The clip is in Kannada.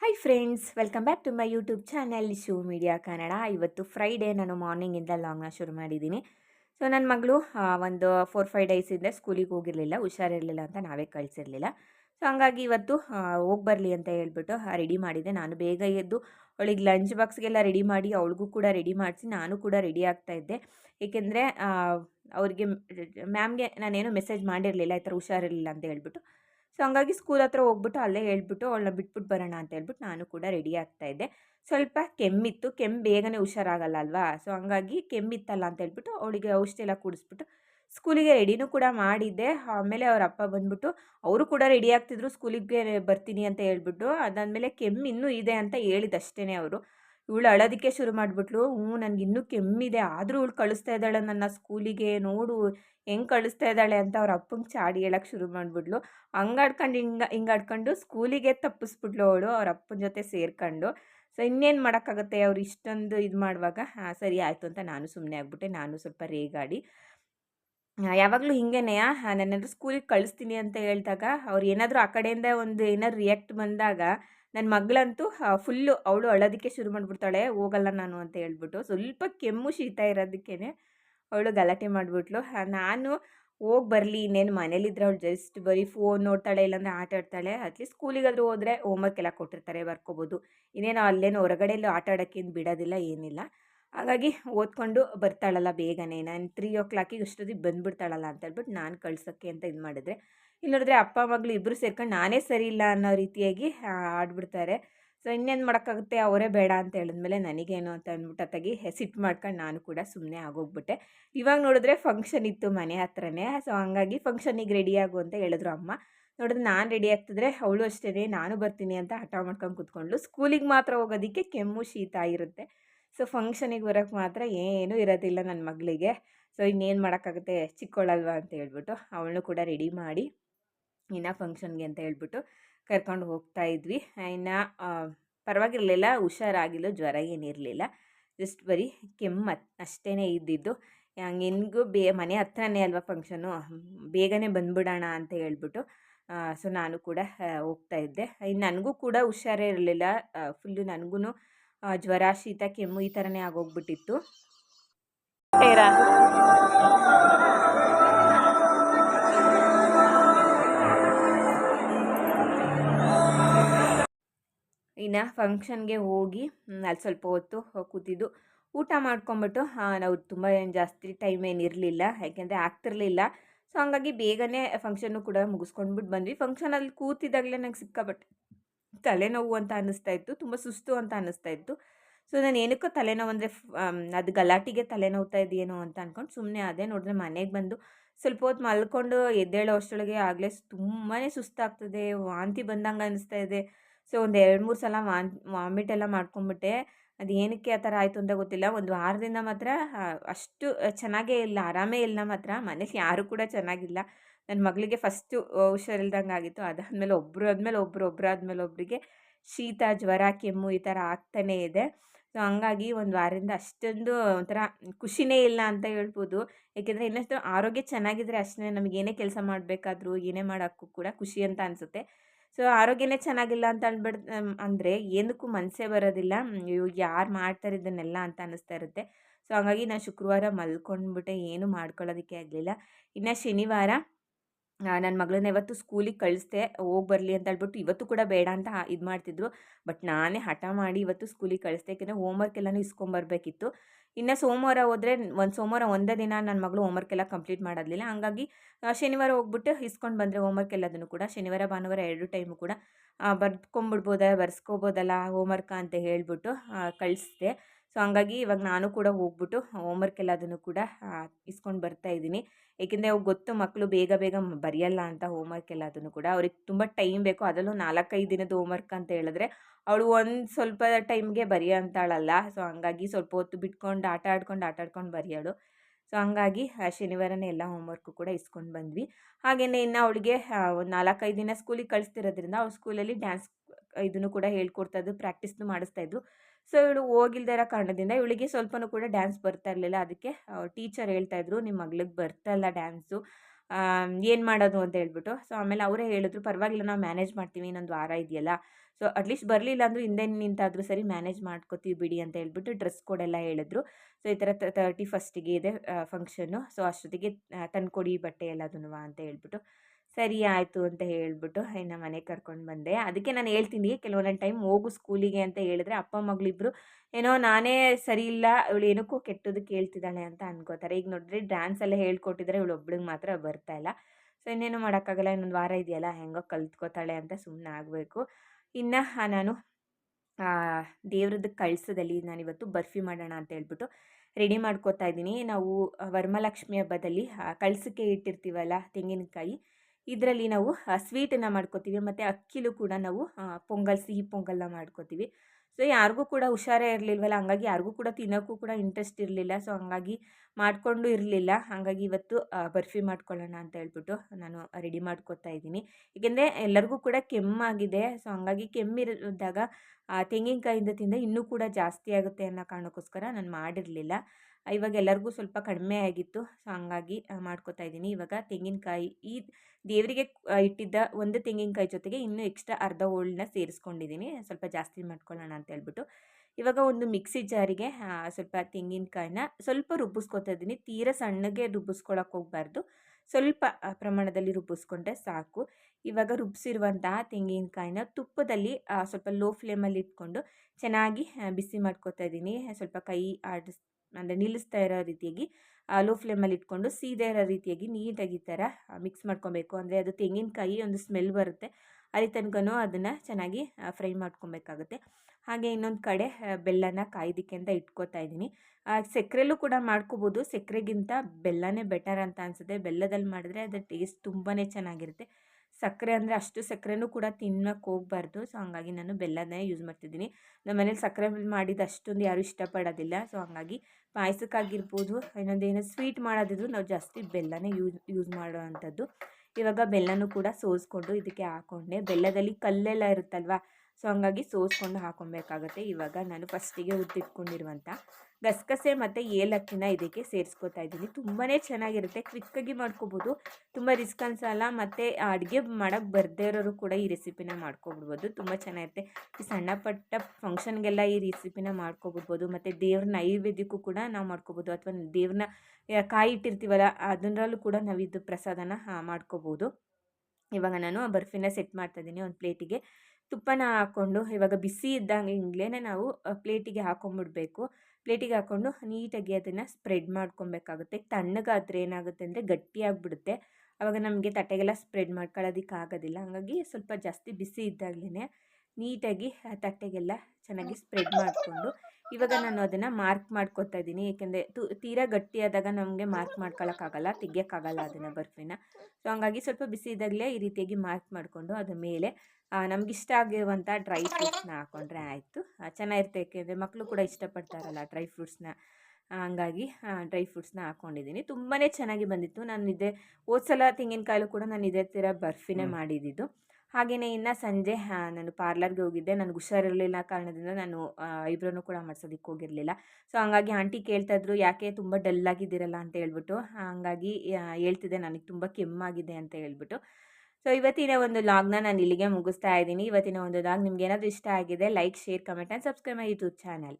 Hi friends welcome back to my YouTube channel Shiva media Kannada ಇವತ್ತು ಫ್ರೈಡೇ ನಾನು ಮಾರ್ನಿಂಗಿಂದ ಲಾಂಗ್ನ ಶುರು ಮಾಡಿದ್ದೀನಿ ಸೊ ನನ್ನ ಮಗಳು ಒಂದು ಫೋರ್ ಫೈವ್ ಡೇಸಿಂದ ಸ್ಕೂಲಿಗೆ ಹೋಗಿರಲಿಲ್ಲ, ಹುಷಾರಿರಲಿಲ್ಲ ಅಂತ ನಾವೇ ಕಳಿಸಿರಲಿಲ್ಲ. ಸೊ ಹಂಗಾಗಿ ಇವತ್ತು ಹೋಗಿ ಬರಲಿ ಅಂತ ಹೇಳ್ಬಿಟ್ಟು ರೆಡಿ ಮಾಡಿದೆ. ನಾನು ಬೇಗ ಎದ್ದು ಅವಳಿಗೆ ಲಂಚ್ ಬಾಕ್ಸ್ಗೆಲ್ಲ ರೆಡಿ ಮಾಡಿ, ಅವಳಿಗೂ ಕೂಡ ರೆಡಿ ಮಾಡಿಸಿ, ನಾನು ಕೂಡ ರೆಡಿ ಆಗ್ತಾ ಇದ್ದೆ. ಏಕೆಂದರೆ ಅವ್ರಿಗೆ, ಮ್ಯಾಮ್ಗೆ ನಾನೇನು ಮೆಸೇಜ್ ಮಾಡಿರಲಿಲ್ಲ, ಈ ಥರ ಹುಷಾರಿರಲಿಲ್ಲ ಅಂತ ಹೇಳ್ಬಿಟ್ಟು. ಸೊ ಹಂಗಾಗಿ ಸ್ಕೂಲ್ ಹತ್ರ ಹೋಗ್ಬಿಟ್ಟು ಅಲ್ಲೇ ಹೇಳ್ಬಿಟ್ಟು ಅವಳನ್ನ ಬಿಟ್ಬಿಟ್ಟು ಬರೋಣ ಅಂತ ಹೇಳ್ಬಿಟ್ಟು ನಾನು ಕೂಡ ರೆಡಿ ಆಗ್ತಾ ಇದ್ದೆ. ಸ್ವಲ್ಪ ಕೆಮ್ಮಿತ್ತು, ಕೆಮ್ಮು ಬೇಗನೆ ಹುಷಾರಾಗಲ್ಲ ಅಲ್ವಾ? ಸೊ ಹಂಗಾಗಿ ಕೆಮ್ಮಿತ್ತಲ್ಲ ಅಂತ ಹೇಳ್ಬಿಟ್ಟು ಅವಳಿಗೆ ಔಷಧಿ ಎಲ್ಲ ಕುಡಿಸ್ಬಿಟ್ಟು ಸ್ಕೂಲಿಗೆ ರೆಡಿನೂ ಕೂಡ ಮಾಡಿದ್ದೆ. ಆಮೇಲೆ ಅವ್ರ ಅಪ್ಪ ಬಂದ್ಬಿಟ್ಟು, ಅವರು ಕೂಡ ರೆಡಿ ಆಗ್ತಿದ್ರು ಸ್ಕೂಲಿಗೆ ಬರ್ತೀನಿ ಅಂತ ಹೇಳ್ಬಿಟ್ಟು, ಅದಾದಮೇಲೆ ಕೆಮ್ಮು ಇನ್ನೂ ಇದೆ ಅಂತ ಹೇಳಿದಷ್ಟೇ ಅವರು. ಇವಳು ಅಳೋದಕ್ಕೆ ಶುರು ಮಾಡಿಬಿಟ್ಲು. ಹ್ಞೂ, ನನಗೆ ಇನ್ನೂ ಕೆಮ್ಮಿದೆ. ಆದರೂ ಇವಳು ಕಳಿಸ್ತಾ ಇದ್ದಾಳೆ ನನ್ನ ಸ್ಕೂಲಿಗೆ. ನೋಡು, ಹೆಂಗೆ ಕಳಿಸ್ತಾ ಇದ್ದಾಳೆ ಅಂತ ಅವ್ರ ಅಪ್ಪಂಗೆ ಚಾಡಿ ಹೇಳಕ್ಕೆ ಶುರು ಮಾಡಿಬಿಟ್ಲು. ಹಂಗಾಡ್ಕೊಂಡು ಹಿಂಗೆ ಹಿಂಗಾಡ್ಕೊಂಡು ಸ್ಕೂಲಿಗೆ ತಪ್ಪಿಸ್ಬಿಟ್ಲು ಅವಳು, ಅವ್ರ ಅಪ್ಪನ ಜೊತೆ ಸೇರ್ಕೊಂಡು. ಸೊ, ಇನ್ನೇನು ಮಾಡೋಕ್ಕಾಗುತ್ತೆ ಅವ್ರು ಇಷ್ಟೊಂದು ಇದು ಮಾಡುವಾಗ? ಹಾಂ, ಸರಿ ಆಯಿತು ಅಂತ ನಾನು ಸುಮ್ಮನೆ ಆಗ್ಬಿಟ್ಟೆ. ನಾನು ಸ್ವಲ್ಪ ರೇಗಾಡಿ. ಯಾವಾಗಲೂ ಹಿಂಗೇನೆಯ ನನ್ನೆಲ್ಲರೂ ಸ್ಕೂಲಿಗೆ ಕಳಿಸ್ತೀನಿ ಅಂತ ಹೇಳಿದಾಗ ಅವ್ರು ಏನಾದರೂ ಆ ಕಡೆಯಿಂದ ಒಂದು ಏನಾದ್ರು ರಿಯಾಕ್ಟ್ ಬಂದಾಗ ನನ್ನ ಮಗಳಂತೂ ಫುಲ್ಲು ಅವಳು ಅಳೋದಕ್ಕೆ ಶುರು ಮಾಡಿಬಿಡ್ತಾಳೆ, ಹೋಗಲ್ಲ ನಾನು ಅಂತ ಹೇಳ್ಬಿಟ್ಟು. ಸ್ವಲ್ಪ ಕೆಮ್ಮು ಶೀತ ಇರೋದಕ್ಕೇ ಅವಳು ಗಲಾಟೆ ಮಾಡಿಬಿಟ್ಲು. ನಾನು ಹೋಗಿ ಬರಲಿ, ಇನ್ನೇನು ಮನೇಲಿದ್ರೆ ಅವಳು ಜಸ್ಟ್ ಬರೀ ಫೋನ್ ನೋಡ್ತಾಳೆ, ಇಲ್ಲಾಂದರೆ ಆಟ ಆಡ್ತಾಳೆ. ಅಟ್ಲೀಸ್ಟ್ ಸ್ಕೂಲಿಗಾದರೂ ಹೋದರೆ ಹೋಮ್ವರ್ಕ್ ಎಲ್ಲ ಕೊಟ್ಟಿರ್ತಾರೆ, ಬರ್ಕೋಬೋದು. ಇನ್ನೇನು ಅಲ್ಲೇನು ಹೊರಗಡೆ ಎಲ್ಲೂ ಆಟ ಆಡೋಕ್ಕೇನು ಬಿಡೋದಿಲ್ಲ, ಏನಿಲ್ಲ. ಹಾಗಾಗಿ ಓದ್ಕೊಂಡು ಬರ್ತಾಳಲ್ಲ ಬೇಗನೆ. ನಾನು ತ್ರೀ ಓ ಕ್ಲಾಕಿಗೆ ಅಷ್ಟೊತ್ತಿಗೆ ಬಂದುಬಿಡ್ತಾಳಲ್ಲ ಅಂತ ಹೇಳ್ಬಿಟ್ಟು ನಾನು ಕಳ್ಸೋಕ್ಕೆ ಅಂತ ಇದು ಮಾಡಿದ್ರೆ. ಇಲ್ಲಿ ನೋಡಿದ್ರೆ ಅಪ್ಪ ಮಗಳು ಇಬ್ಬರು ಸೇರ್ಕೊಂಡು ನಾನೇ ಸರಿ ಇಲ್ಲ ಅನ್ನೋ ರೀತಿಯಾಗಿ ಆಡ್ಬಿಡ್ತಾರೆ. ಸೊ ಇನ್ನೇನು ಮಾಡೋಕ್ಕಾಗುತ್ತೆ? ಅವರೇ ಬೇಡ ಅಂತ ಹೇಳಿದ್ಮೇಲೆ ನನಗೇನು ಅಂತ ಅಂದ್ಬಿಟ್ಟು ಅತ್ತಾಗಿ ಹೆಸಿಟ್ಟು ಮಾಡ್ಕೊಂಡು ನಾನು ಕೂಡ ಸುಮ್ಮನೆ ಆಗೋಗ್ಬಿಟ್ಟೆ. ಇವಾಗ ನೋಡಿದ್ರೆ ಫಂಕ್ಷನ್ ಇತ್ತು ಮನೆ ಹತ್ರನೇ. ಸೊ ಹಂಗಾಗಿ ಫಂಕ್ಷನಿಗೆ ರೆಡಿ ಆಗು ಅಂತ ಹೇಳಿದ್ರು ಅಮ್ಮ. ನೋಡಿದ್ರೆ ನಾನು ರೆಡಿ ಆಗ್ತಿದ್ರೆ ಅವಳು ಅಷ್ಟೇ ನಾನು ಬರ್ತೀನಿ ಅಂತ ಹಠ ಮಾಡ್ಕೊಂಡು ಕೂತ್ಕೊಂಡು ಸ್ಕೂಲಿಗೆ ಮಾತ್ರ ಹೋಗೋದಕ್ಕೆ ಕೆಮ್ಮು ಶೀತ ಇರುತ್ತೆ. ಸೊ ಫಂಕ್ಷನಿಗೆ ಬರೋಕ್ಕೆ ಮಾತ್ರ ಏನೂ ಇರೋದಿಲ್ಲ ನನ್ನ ಮಗಳಿಗೆ. ಸೊ, ಇನ್ನೇನು ಮಾಡೋಕ್ಕಾಗುತ್ತೆ? ಚಿಕ್ಕವಳಲ್ವಾ ಅಂತ ಹೇಳ್ಬಿಟ್ಟು ಅವಳನ್ನು ಕೂಡ ರೆಡಿ ಮಾಡಿ ಇನ್ನು ಫಂಕ್ಷನ್ಗೆ ಅಂತ ಹೇಳ್ಬಿಟ್ಟು ಕರ್ಕೊಂಡು ಹೋಗ್ತಾ ಇದ್ವಿ. ಇನ್ನು ಪರವಾಗಿರಲಿಲ್ಲ, ಹುಷಾರಾಗಿಲ್ಲ, ಜ್ವರ ಏನಿರಲಿಲ್ಲ. ಜಸ್ಟ್ ಬರೀ ಕೆಮ್ಮು ಅಷ್ಟೇ ಇದ್ದಿದ್ದು. ಹೆಂಗೂ ಬೇ, ಮನೆ ಹತ್ರನೇ ಅಲ್ವಾ ಫಂಕ್ಷನು ಬೇಗನೆ ಬಂದ್ಬಿಡೋಣ ಅಂತ ಹೇಳ್ಬಿಟ್ಟು ಸೊ, ನಾನು ಕೂಡ ಹೋಗ್ತಾ ಇದ್ದೆ. ಇನ್ನು ನನಗೂ ಕೂಡ ಹುಷಾರೇ ಇರಲಿಲ್ಲ. ಫುಲ್ಲು ನನಗೂ ಜ್ವರ ಶೀತ ಕೆಮ್ಮು ಈ ಥರನೇ ಆಗೋಗ್ಬಿಟ್ಟಿತ್ತು. ಇನ್ನು ಫಂಕ್ಷನ್ಗೆ ಹೋಗಿ ಅಲ್ಲಿ ಸ್ವಲ್ಪ ಹೊತ್ತು ಕೂತಿದ್ದು. ಊಟ ಮಾಡ್ಕೊಂಬಿಟ್ಟು ನಾವು ತುಂಬ ಏನು ಜಾಸ್ತಿ ಟೈಮ್ ಏನು ಇರಲಿಲ್ಲ, ಯಾಕೆಂದರೆ ಆಗ್ತಿರ್ಲಿಲ್ಲ. ಸೊ, ಹಂಗಾಗಿ ಬೇಗನೆ ಫಂಕ್ಷನ್ನು ಕೂಡ ಮುಗಿಸ್ಕೊಂಡ್ಬಿಟ್ಟು ಬಂದ್ವಿ. ಫಂಕ್ಷನಲ್ಲಿ ಕೂತಿದ್ದಾಗಲೇ ನಂಗೆ ಸಿಕ್ಕಾಪಟ್ಟೆ ತಲೆನೋವು ಅಂತ ಅನ್ನಿಸ್ತಾ ಇತ್ತು, ತುಂಬ ಸುಸ್ತು ಅಂತ ಅನ್ನಿಸ್ತಾ ಇತ್ತು. ಸೊ, ನಾನು ಏನಕ್ಕೋ ತಲೆನೋವು ಅಂದರೆ ಅದು ಗಲಾಟಿಗೆ ತಲೆನೋವ್ತಾ ಇದೆಯೇನೋ ಅಂತ ಅಂದ್ಕೊಂಡು ಸುಮ್ಮನೆ ಅದೇ ನೋಡಿದ್ರೆ ಮನೆಗೆ ಬಂದು ಸ್ವಲ್ಪ ಹೊತ್ತು ಮಲ್ಕೊಂಡು ಎದ್ದೇಳೋ ಅಷ್ಟರೊಳಗೆ ಆಗಲೇ ತುಂಬಾ ಸುಸ್ತಾಗ್ತದೆ, ವಾಂತಿ ಬಂದಂಗೆ ಅನ್ನಿಸ್ತಾ ಇದೆ. ಸೊ, ಒಂದು ಎರಡು ಮೂರು ಸಲ ವಾನ್ ವಾಮಿಟ್ ಎಲ್ಲ ಮಾಡ್ಕೊಂಬಿಟ್ಟೆ. ಅದು ಏನಕ್ಕೆ ಆ ಥರ ಆಯಿತು ಅಂತ ಗೊತ್ತಿಲ್ಲ. ಒಂದು ವಾರದಿಂದ ಮಾತ್ರ ಅಷ್ಟು ಚೆನ್ನಾಗೇ ಇಲ್ಲ, ಆರಾಮೇ ಇಲ್ಲ ಮಾತ್ರ. ಮನೇಲಿ ಯಾರೂ ಕೂಡ ಚೆನ್ನಾಗಿಲ್ಲ. ನನ್ನ ಮಗಳಿಗೆ ಫಸ್ಟು ಹುಷಾರಿಲ್ದಂಗೆ ಆಗಿತ್ತು ಅದಾದಮೇಲೆ ಒಬ್ಬರು ಆದಮೇಲೆ ಒಬ್ಬರು ಒಬ್ಬರು ಆದಮೇಲೆ ಒಬ್ಬರಿಗೆ ಶೀತ, ಜ್ವರ, ಕೆಮ್ಮು ಈ ಥರ ಆಗ್ತಾನೇ ಇದೆ. ಸೊ, ಹಂಗಾಗಿ ಒಂದು ವಾರದಿಂದ ಅಷ್ಟೊಂದು ಒಂಥರ ಖುಷಿನೇ ಇಲ್ಲ ಅಂತ ಹೇಳ್ಬೋದು. ಏಕೆಂದರೆ ಇನ್ನಷ್ಟು ಆರೋಗ್ಯ ಚೆನ್ನಾಗಿದ್ದರೆ ಅಷ್ಟೇ ನಮಗೆ ಏನೇ ಕೆಲಸ ಮಾಡಬೇಕಾದ್ರೂ, ಏನೇ ಮಾಡೋಕ್ಕೂ ಕೂಡ ಖುಷಿ ಅಂತ ಅನಿಸುತ್ತೆ. ಸೊ, ಆರೋಗ್ಯನೇ ಚೆನ್ನಾಗಿಲ್ಲ ಅಂತ ಅಂದ್ಬಿಡ್ ಅಂದರೆ ಏನಕ್ಕೂ ಮನಸ್ಸೇ ಬರೋದಿಲ್ಲ. ಯಾರು ಮಾಡ್ತಾರೆ ಇದನ್ನೆಲ್ಲ ಅಂತ ಅನ್ನಿಸ್ತಾ ಇರುತ್ತೆ. ಸೊ, ಹಾಗಾಗಿ ನಾನು ಶುಕ್ರವಾರ ಮಲ್ಕೊಂಡ್ಬಿಟ್ಟೆ, ಏನು ಮಾಡ್ಕೊಳ್ಳೋದಕ್ಕೆ ಆಗಲಿಲ್ಲ. ಇನ್ನು ಶನಿವಾರ ನನ್ನ ಮಗಳನ್ನ ಇವತ್ತು ಸ್ಕೂಲಿಗೆ ಕಳಿಸ್ದೆ, ಹೋಗಿ ಬರಲಿ ಅಂತ ಹೇಳ್ಬಿಟ್ಟು ಇವತ್ತು ಕೂಡ ಬೇಡ ಅಂತ ಇದು ಮಾಡ್ತಿದ್ರು. ಬಟ್ ನಾನೇ ಹಠ ಮಾಡಿ ಇವತ್ತು ಸ್ಕೂಲಿಗೆ ಕಳಿಸ್ದೆ, ಯಾಕೆಂದರೆ ಹೋಮ್ವರ್ಕ್ ಎಲ್ಲನೂ ಇಸ್ಕೊಂಬರ್ಬೇಕಿತ್ತು. ಇನ್ನು ಸೋಮವಾರ ಹೋದರೆ ಒಂದು ಸೋಮವಾರ ಒಂದೇ ದಿನ ನನ್ನ ಮಗಳು ಹೋಮ್ವರ್ಕ್ ಎಲ್ಲ ಕಂಪ್ಲೀಟ್ ಮಾಡೋದಿಲ್ಲ ಹಂಗಾಗಿ ಶನಿವಾರ ಹೋಗ್ಬಿಟ್ಟು ಇಸ್ಕೊಂಡು ಬಂದರೆ ಹೋಮ್ವರ್ಕ್ ಎಲ್ಲದನ್ನು ಕೂಡ. ಶನಿವಾರ, ಭಾನುವಾರ ಎರಡು ಟೈಮು ಕೂಡ. ಬರ್ಕೊಂಬಿಡ್ಬೋದ, ಬರ್ಸ್ಕೊಬೋದಲ್ಲ ಹೋಮ್ವರ್ಕ ಅಂತ ಹೇಳಿಬಿಟ್ಟು ಕಳಿಸ್ದೆ. ಸೊ ಹಂಗಾಗಿ ಇವಾಗ ನಾನು ಕೂಡ ಹೋಗ್ಬಿಟ್ಟು ಹೋಮ್ವರ್ಕ್ ಎಲ್ಲದನ್ನು ಕೂಡ ಇಸ್ಕೊಂಡು ಬರ್ತಾ ಇದ್ದೀನಿ. ಏಕೆಂದರೆ ಅವು ಗೊತ್ತು ಮಕ್ಕಳು ಬೇಗ ಬೇಗ ಬರೆಯಲ್ಲ ಅಂತ ಹೋಮ್ವರ್ಕ್ ಎಲ್ಲದನ್ನು ಕೂಡ. ಅವ್ರಿಗೆ ತುಂಬ ಟೈಮ್ ಬೇಕು. ಅದರಲ್ಲೂ ನಾಲ್ಕೈದು ದಿನದ ಹೋಮ್ವರ್ಕ್ ಅಂತ ಹೇಳಿದ್ರೆ ಅವಳು ಒಂದು ಸ್ವಲ್ಪ ಟೈಮ್ಗೆ ಬರೆಯೋ ಅಂತಾಳಲ್ಲ. ಸೊ ಹಂಗಾಗಿ ಸ್ವಲ್ಪ ಹೊತ್ತು ಬಿಟ್ಕೊಂಡು ಆಟ ಆಡ್ಕೊಂಡು ಆಟ ಆಡ್ಕೊಂಡು ಬರೆಯೋಳು. ಸೊ ಹಂಗಾಗಿ ಶನಿವಾರನೇ ಎಲ್ಲ ಹೋಮ್ವರ್ಕು ಕೂಡ ಇಸ್ಕೊಂಡು ಬಂದ್ವಿ. ಹಾಗೆಯೇ ಇನ್ನು ಅವಳಿಗೆ ಒಂದು ನಾಲ್ಕೈದು ದಿನ ಸ್ಕೂಲಿಗೆ ಕಳಿಸ್ತಿರೋದ್ರಿಂದ ಅವ್ರ ಸ್ಕೂಲಲ್ಲಿ ಡ್ಯಾನ್ಸ್ ಇದನ್ನು ಕೂಡ ಹೇಳ್ಕೊಡ್ತಾ ಇದ್ದು ಪ್ರಾಕ್ಟೀಸ್ನು ಮಾಡಿಸ್ತಾ ಇದ್ರು ಸೊ, ಇವಳು ಹೋಗಿಲ್ದೇ ಇರೋ ಕಾರಣದಿಂದ ಇವಳಿಗೆ ಸ್ವಲ್ಪನೂ ಕೂಡ ಡ್ಯಾನ್ಸ್ ಬರ್ತಾ ಇರಲಿಲ್ಲ. ಅದಕ್ಕೆ ಟೀಚರ್ ಹೇಳ್ತಾ ಇದ್ರು ನಿಮ್ಮ ಮಗಳಿಗೆ ಬರ್ತಾ ಇಲ್ಲ ಡ್ಯಾನ್ಸು ಏನು ಮಾಡೋದು? ಅಂತ ಹೇಳ್ಬಿಟ್ಟು. ಸೊ, ಆಮೇಲೆ ಅವರೇ ಹೇಳಿದ್ರು, ಪರವಾಗಿಲ್ಲ, ನಾವು ಮ್ಯಾನೇಜ್ ಮಾಡ್ತೀವಿ, ಇನ್ನೊಂದು ವಾರ ಇದೆಯಲ್ಲ. ಸೊ ಅಟ್ಲೀಸ್ಟ್ ಬರಲಿಲ್ಲ ಅಂದರೂ ಹಿಂದೆ ನಿಂತಾದರೂ ಸರಿ ಮ್ಯಾನೇಜ್ ಮಾಡ್ಕೋತೀವಿ ಬಿಡಿ ಅಂತ ಹೇಳ್ಬಿಟ್ಟು ಡ್ರೆಸ್ ಕೋಡ್ ಎಲ್ಲ ಹೇಳಿದ್ರು. ಸೊ, ಈ ಥರ ತರ್ಟಿ ಫಸ್ಟಿಗೆ ಇದೆ ಫಂಕ್ಷನ್ನು ಸೊ, ಅಷ್ಟೊತ್ತಿಗೆ ತಂದ್ಕೊಡಿ ಬಟ್ಟೆ ಎಲ್ಲದನ್ನು ಅಂತ ಹೇಳ್ಬಿಟ್ಟು. ಸರಿ ಆಯಿತು ಅಂತ ಹೇಳ್ಬಿಟ್ಟು ಇನ್ನು ಮನೆಗೆ ಕರ್ಕೊಂಡು ಬಂದೆ. ಅದಕ್ಕೆ ನಾನು ಹೇಳ್ತೀನಿ, ಕೆಲವೊಂದೊಂದು ಟೈಮ್ ಹೋಗು ಸ್ಕೂಲಿಗೆ ಅಂತ ಹೇಳಿದ್ರೆ ಅಪ್ಪ ಮಗಳಿಬ್ರು ಏನೋ ನಾನೇ ಸರಿ ಇಲ್ಲ, ಇವಳು ಏನಕ್ಕೂ ಕೆಟ್ಟದ್ದು ಕೇಳ್ತಿದ್ದಾಳೆ ಅಂತ ಅನ್ಕೋತಾರೆ. ಈಗ ನೋಡಿದ್ರೆ ಡ್ಯಾನ್ಸ್ ಎಲ್ಲ ಹೇಳ್ಕೊಟ್ಟಿದ್ರೆ ಇವಳು ಒಬ್ಳಿಗೆ ಮಾತ್ರ ಬರ್ತಾ ಇಲ್ಲ. ಸೊ ಇನ್ನೇನು ಮಾಡೋಕ್ಕಾಗಲ್ಲ, ಇನ್ನೊಂದು ವಾರ ಇದೆಯಲ್ಲ, ಹೆಂಗೋ ಕಲ್ತ್ಕೋತಾಳೆ ಅಂತ ಸುಮ್ಮನೆ ಆಗಬೇಕು. ಇನ್ನು ನಾನು ದೇವ್ರದ್ದು ನಾನು ನಾನಿವತ್ತು ಬರ್ಫಿ ಮಾಡೋಣ ಅಂತ ಹೇಳ್ಬಿಟ್ಟು ರೆಡಿ ಮಾಡ್ಕೋತಾ ಇದ್ದೀನಿ. ನಾವು ವರ್ಮಲಕ್ಷ್ಮಿ ಹಬ್ಬದಲ್ಲಿ ಕಳ್ಸಕ್ಕೆ ಇಟ್ಟಿರ್ತೀವಲ್ಲ ತೆಂಗಿನಕಾಯಿ ಇದರಲ್ಲಿ ನಾವು ಸ್ವೀಟನ್ನು ಮಾಡ್ಕೋತೀವಿ, ಮತ್ತು ಅಕ್ಕಿಲೂ ಕೂಡ ನಾವು ಪೊಂಗಲ್, ಸಿಹಿ ಪೊಂಗಲ್ನ ಮಾಡ್ಕೋತೀವಿ. ಸೊ ಯಾರಿಗೂ ಕೂಡ ಹುಷಾರೇ ಇರಲಿಲ್ವಲ್ಲ, ಹಂಗಾಗಿ ಯಾರಿಗೂ ಕೂಡ ತಿನ್ನೋಕ್ಕೂ ಕೂಡ ಇಂಟ್ರೆಸ್ಟ್ ಇರಲಿಲ್ಲ. ಸೊ ಹಂಗಾಗಿ ಮಾಡಿಕೊಂಡು ಇರಲಿಲ್ಲ. ಹಾಗಾಗಿ ಇವತ್ತು ಬರ್ಫಿ ಮಾಡ್ಕೊಳ್ಳೋಣ ಅಂತ ಹೇಳ್ಬಿಟ್ಟು ನಾನು ರೆಡಿ ಮಾಡ್ಕೊತಾ ಇದ್ದೀನಿ. ಏಕೆಂದರೆ ಎಲ್ಲರಿಗೂ ಕೂಡ ಕೆಮ್ಮಾಗಿದೆ ಸೊ ಹಂಗಾಗಿ ಕೆಮ್ಮಿರಿದಾಗ ತೆಂಗಿನಕಾಯಿಂದ ತಿಂದ ಇನ್ನೂ ಕೂಡ ಜಾಸ್ತಿ ಆಗುತ್ತೆ ಅನ್ನೋ ಕಾರಣಕ್ಕೋಸ್ಕರ ನಾನು ಮಾಡಿರಲಿಲ್ಲ. ಇವಾಗ ಎಲ್ಲರಿಗೂ ಸ್ವಲ್ಪ ಕಡಿಮೆ ಆಗಿತ್ತು, ಸೊ ಹಂಗಾಗಿ ಮಾಡ್ಕೋತಾ ಇದ್ದೀನಿ. ಇವಾಗ ತೆಂಗಿನಕಾಯಿ, ಈ ದೇವರಿಗೆ ಇಟ್ಟಿದ್ದ ಒಂದು ತೆಂಗಿನಕಾಯಿ ಜೊತೆಗೆ ಇನ್ನೂ ಎಕ್ಸ್ಟ್ರಾ ಅರ್ಧ ಹೋಳನ್ನ ಸೇರಿಸ್ಕೊಂಡಿದ್ದೀನಿ. ಸ್ವಲ್ಪ ಜಾಸ್ತಿ ಮಾಡ್ಕೊಳ್ಳೋಣ ಅಂತ ಹೇಳ್ಬಿಟ್ಟು. ಇವಾಗ ಒಂದು ಮಿಕ್ಸಿ ಜಾರಿಗೆ ಸ್ವಲ್ಪ ತೆಂಗಿನಕಾಯಿನ ಸ್ವಲ್ಪ ರುಬ್ಬಿಸ್ಕೊತಾ ಇದ್ದೀನಿ. ತೀರಾ ಸಣ್ಣಗೆ ರುಬ್ಬಿಸ್ಕೊಳಕ್ಕೆ ಹೋಗಬಾರ್ದು. ಸ್ವಲ್ಪ ಪ್ರಮಾಣದಲ್ಲಿ ರುಬ್ಬಿಸ್ಕೊಂಡ್ರೆ ಸಾಕು. ಇವಾಗ ರುಬ್ಬಿಸಿರುವಂತಹ ತೆಂಗಿನಕಾಯಿನ ತುಪ್ಪದಲ್ಲಿ ಸ್ವಲ್ಪ ಲೋ ಫ್ಲೇಮಲ್ಲಿ ಇಟ್ಕೊಂಡು ಚೆನ್ನಾಗಿ ಬಿಸಿ ಮಾಡ್ಕೊತಾ ಇದ್ದೀನಿ. ಸ್ವಲ್ಪ ಕೈ ಆಡಿಸ್, ಅಂದರೆ ನಿಲ್ಲಿಸ್ತಾ ಇರೋ ರೀತಿಯಾಗಿ ಲೋ ಫ್ಲೇಮಲ್ಲಿ ಇಟ್ಕೊಂಡು ಸೀದೆ ಇರೋ ರೀತಿಯಾಗಿ ನೀಟಾಗಿ ಈ ಥರ ಮಿಕ್ಸ್ ಮಾಡ್ಕೊಬೇಕು. ಅಂದರೆ ಅದು ತೆಂಗಿನಕಾಯಿ ಒಂದು ಸ್ಮೆಲ್ ಬರುತ್ತೆ ಅಲ್ಲಿ ತನಕನೂ ಅದನ್ನು ಚೆನ್ನಾಗಿ ಫ್ರೈ ಮಾಡ್ಕೊಬೇಕಾಗುತ್ತೆ. ಹಾಗೆ ಇನ್ನೊಂದು ಕಡೆ ಬೆಲ್ಲನ ಕಾಯ್ದಿಕ್ಕೆ ಅಂತ ಇಟ್ಕೋತಾ ಇದ್ದೀನಿ. ಸಕ್ಕರೆಲ್ಲೂ ಕೂಡ ಮಾಡ್ಕೋಬೋದು. ಸಕ್ಕರೆಗಿಂತ ಬೆಲ್ಲನೇ ಬೆಟರ್ ಅಂತ ಅನಿಸುತ್ತೆ. ಬೆಲ್ಲದಲ್ಲಿ ಮಾಡಿದ್ರೆ ಅದರ ಟೇಸ್ಟ್ ತುಂಬಾ ಚೆನ್ನಾಗಿರುತ್ತೆ. ಸಕ್ಕರೆ ಅಂದರೆ ಅಷ್ಟು ಸಕ್ಕರೆನೂ ಕೂಡ ತಿನ್ನೋಕೆ ಹೋಗ್ಬಾರ್ದು. ಸೊ, ಹಂಗಾಗಿ ನಾನು ಬೆಲ್ಲನೇ ಯೂಸ್ ಮಾಡ್ತಿದ್ದೀನಿ. ನಮ್ಮ ಮನೇಲಿ ಸಕ್ಕರೆ ಮಾಡಿದ ಅಷ್ಟೊಂದು ಯಾರೂ ಇಷ್ಟಪಡೋದಿಲ್ಲ. ಸೊ, ಹಂಗಾಗಿ ಪಾಯಸಕ್ಕಾಗಿರ್ಬೋದು ಇನ್ನೊಂದು ಏನೋ ಸ್ವೀಟ್ ಮಾಡೋದಿದ್ರು ನಾವು ಜಾಸ್ತಿ ಬೆಲ್ಲನೇ ಯೂಸ್ ಯೂಸ್ ಮಾಡೋವಂಥದ್ದು. ಇವಾಗ ಬೆಲ್ಲನೂ ಕೂಡ ಸೋಸ್ಕೊಂಡು ಇದಕ್ಕೆ ಹಾಕ್ಕೊಂಡೆ ಬೆಲ್ಲದಲ್ಲಿ ಕಲ್ಲೆಲ್ಲ ಇರುತ್ತಲ್ವ? ಸೊ, ಹಂಗಾಗಿ ಸೋಸ್ಕೊಂಡು ಹಾಕೊಬೇಕಾಗತ್ತೆ. ಇವಾಗ ನಾನು ಫಸ್ಟಿಗೆ ಉದ್ದಿಟ್ಕೊಂಡಿರುವಂಥ ಗಸಗಸೆ ಮತ್ತು ಏಲಕ್ಕಿನ ಇದಕ್ಕೆ ಸೇರಿಸ್ಕೊತಾ ಇದ್ದೀನಿ. ತುಂಬಾ ಚೆನ್ನಾಗಿರುತ್ತೆ. ಕ್ವಿಕ್ಕಾಗಿ ಮಾಡ್ಕೋಬೋದು. ತುಂಬ ರಿಸ್ಕ್ ಅನ್ಸಲ್ಲ. ಮತ್ತು ಅಡುಗೆ ಮಾಡೋಕ್ಕೆ ಬರದೇ ಇರೋರು ಕೂಡ ಈ ರೆಸಿಪಿನ ಮಾಡ್ಕೊಬಿಡ್ಬೋದು. ತುಂಬ ಚೆನ್ನಾಗಿರುತ್ತೆ. ಈ ಸಣ್ಣ ಪಟ್ಟ ಫಂಕ್ಷನ್ಗೆಲ್ಲ ಈ ರೆಸಿಪಿನ ಮಾಡ್ಕೊಬಿಡ್ಬೋದು. ಮತ್ತು ದೇವ್ರ ನೈವೇದ್ಯಕ್ಕೂ ಕೂಡ ನಾವು ಮಾಡ್ಕೋಬೋದು. ಅಥವಾ ದೇವ್ರನ್ನ ಕಾಯಿ ಇಟ್ಟಿರ್ತೀವಲ್ಲ, ಅದರಲ್ಲೂ ಕೂಡ ನಾವು ಇದು ಪ್ರಸಾದನ ಮಾಡ್ಕೋಬೋದು. ಇವಾಗ ನಾನು ಬರ್ಫಿನ ಸೆಟ್ ಮಾಡ್ತಾ ಇದ್ದೀನಿ ಒಂದು ಪ್ಲೇಟಿಗೆ. ತುಪ್ಪನ ಹಾಕ್ಕೊಂಡು ಇವಾಗ ಬಿಸಿ ಇದ್ದಂಗೆ ನಾವು ಪ್ಲೇಟಿಗೆ ಹಾಕೊಂಬಿಡ್ಬೇಕು. ಪ್ಲೇಟಿಗೆ ಹಾಕ್ಕೊಂಡು ನೀಟಾಗಿ ಅದನ್ನು ಸ್ಪ್ರೆಡ್ ಮಾಡ್ಕೊಬೇಕಾಗುತ್ತೆ. ತಣ್ಣಗಾದರೆ ಏನಾಗುತ್ತೆ ಅಂದರೆ ಗಟ್ಟಿಯಾಗಿಬಿಡುತ್ತೆ. ಆವಾಗ ನಮಗೆ ತಟ್ಟೆಗೆಲ್ಲ ಸ್ಪ್ರೆಡ್ ಮಾಡ್ಕೊಳ್ಳೋದಕ್ಕೆ ಆಗೋದಿಲ್ಲ. ಹಾಗಾಗಿ ಸ್ವಲ್ಪ ಜಾಸ್ತಿ ಬಿಸಿ ಇದ್ದಾಗಲೇ ನೀಟಾಗಿ ತಟ್ಟೆಗೆಲ್ಲ ಚೆನ್ನಾಗಿ ಸ್ಪ್ರೆಡ್ ಮಾಡಿಕೊಂಡು ಇವಾಗ ನಾನು ಅದನ್ನು ಮಾರ್ಕ್ ಮಾಡ್ಕೊತಾ ಇದ್ದೀನಿ. ಏಕೆಂದರೆ ತು ತೀರಾ ಗಟ್ಟಿಯಾದಾಗ ನಮಗೆ ಮಾರ್ಕ್ ಮಾಡ್ಕೊಳ್ಳೋಕ್ಕಾಗಲ್ಲ ತೆಗಿಯೋಕ್ಕಾಗಲ್ಲ ಅದನ್ನು ಬರ್ಫಿನ. ಸೊ ಹಂಗಾಗಿ ಸ್ವಲ್ಪ ಬಿಸಿ ಇದ್ದಾಗಲೇ ಈ ರೀತಿಯಾಗಿ ಮಾರ್ಕ್ ಮಾಡಿಕೊಂಡು ಅದ್ರ ಮೇಲೆ ನಮಗಿಷ್ಟ ಆಗಿರುವಂಥ ಡ್ರೈ ಫ್ರೂಟ್ಸ್ನ ಹಾಕೊಂಡ್ರೆ ಆಯಿತು. ಚೆನ್ನಾಗಿರುತ್ತೆ. ಏಕೆಂದರೆ ಮಕ್ಕಳು ಕೂಡ ಇಷ್ಟಪಡ್ತಾರಲ್ಲ ಡ್ರೈ ಫ್ರೂಟ್ಸ್ನ. ಹಂಗಾಗಿ ಡ್ರೈ ಫ್ರೂಟ್ಸ್ನ ಹಾಕ್ಕೊಂಡಿದ್ದೀನಿ ತುಂಬಾ ಚೆನ್ನಾಗಿ ಬಂದಿತ್ತು. ನಾನು ಇದೇ ಹೋದ್ಸಲ ತೆಂಗಿನಕಾಯಲ್ಲೂ ಕೂಡ ನಾನು ಇದೇ ಥರ ಬರ್ಫಿನೇ ಮಾಡಿದ್ದು. ಹಾಗೆಯೇ ಇನ್ನು ಸಂಜೆ ನಾನು ಪಾರ್ಲರ್ಗೆ ಹೋಗಿದ್ದೆ. ನನಗೆ ಹುಷಾರಿರಲಿಲ್ಲ ಕಾರಣದಿಂದ ನಾನು ಐಬ್ರೋನು ಕೂಡ ಮಾಡ್ಸೋದಕ್ಕೆ ಹೋಗಿರಲಿಲ್ಲ. ಸೊ, ಹಂಗಾಗಿ ಆಂಟಿ ಕೇಳ್ತಾಯಿದ್ರು ಯಾಕೆ ತುಂಬ ಡಲ್ಲಾಗಿದ್ದೀರಲ್ಲ ಅಂತ ಹೇಳ್ಬಿಟ್ಟು. ಹಾಗಾಗಿ ಹೇಳ್ತಿದ್ದೆ, ನನಗೆ ತುಂಬ ಕೆಮ್ಮಾಗಿದೆ ಅಂತ ಹೇಳ್ಬಿಟ್ಟು. ಸೊ, ಇವತ್ತಿನ ಒಂದು ಲಾಗ್ನ ನಾನು ಇಲ್ಲಿಗೆ ಮುಗಿಸ್ತಾ ಇದ್ದೀನಿ. ಇವತ್ತಿನ ಒಂದು ಲಾಗ್ ನಿಮ್ಗೆ ಏನಾದರೂ ಇಷ್ಟ ಆಗಿದೆ, like, share, comment and subscribe my YouTube channel.